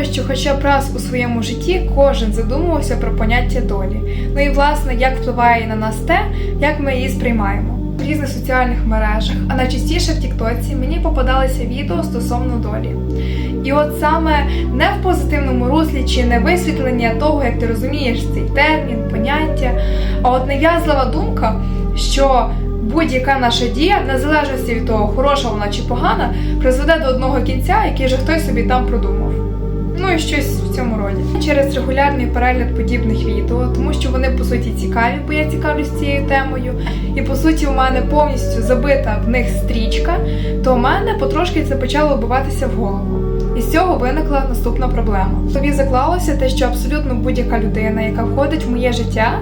думаю, що хоча б раз у своєму житті кожен задумувався про поняття долі. Ну і власне, як впливає на нас те, як ми її сприймаємо. В різних соціальних мережах, а найчастіше в Тіктоці мені попадалися відео стосовно долі. І от саме не в позитивному руслі чи не висвітлення того, як ти розумієш цей термін, поняття, а от нав'язлива думка, що будь-яка наша дія, незалежності від того, хороша вона чи погана, призведе до одного кінця, який же хтось собі там продумав. Ну і щось в цьому роді. Через регулярний перегляд подібних відео, тому що вони по суті цікаві, бо я цікавлюсь цією темою, і по суті у мене повністю забита в них стрічка, то в мене потрошки це почало вбиватися в голову. І з цього виникла наступна проблема. Тобі заклалося те, що абсолютно будь-яка людина, яка входить в моє життя,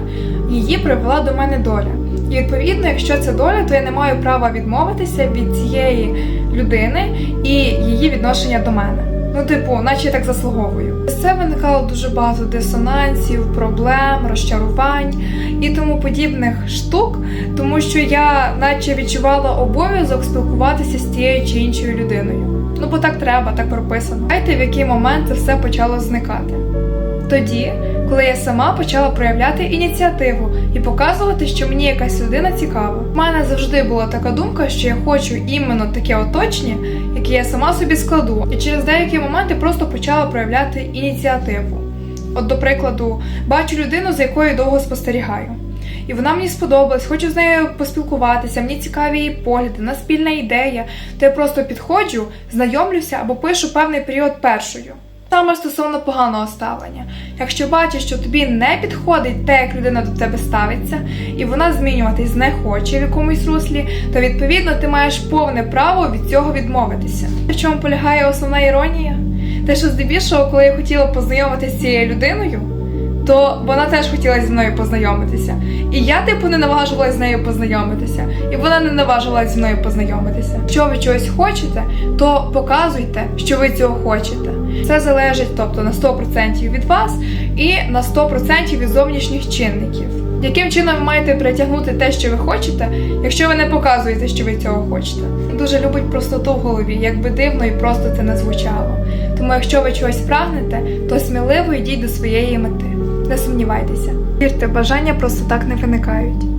її привела до мене доля. І відповідно, якщо це доля, то я не маю права відмовитися від цієї людини і її відношення до мене. Ну, типу, наче я так заслуговую. З це виникало дуже багато дисонансів, проблем, розчарувань і тому подібних штук, тому що я наче відчувала обов'язок спілкуватися з тією чи іншою людиною. Ну, бо так треба, так прописано. Знаєте, в який момент це все почало зникати? Тоді, коли я сама почала проявляти ініціативу і показувати, що мені якась людина цікава. У мене завжди була така думка, що я хочу іменно таке оточення, яке я сама собі складу. І через деякі моменти просто почала проявляти ініціативу. От, до прикладу, бачу людину, за якою довго спостерігаю. І вона мені сподобалась, хочу з нею поспілкуватися, мені цікаві її погляди, у нас спільна ідея, то я просто підходжу, знайомлюся або пишу певний період першою. Саме стосовно поганого ставлення. Якщо бачиш, що тобі не підходить те, як людина до тебе ставиться, і вона змінюватись не хоче в якомусь руслі, то відповідно ти маєш повне право від цього відмовитися. В чому полягає основна іронія? Те, що здебільшого, коли я хотіла познайомитися з цією людиною, то вона теж хотіла зі мною познайомитися. І я, типу, не наважувалася з нею познайомитися, і вона не наважувалася зі мною познайомитися. Якщо ви чогось хочете, то показуйте, що ви цього хочете. Це залежить, тобто на 100% від вас і на 100% від зовнішніх чинників. Яким чином ви маєте притягнути те, що ви хочете, якщо ви не показуєте, що ви цього хочете? Дуже любить простоту в голові, як би дивно і просто це не звучало. Тому, якщо ви чогось прагнете, то сміливо йдіть до своєї мети. Не сумнівайтеся. Вірте, бажання просто так не виникають.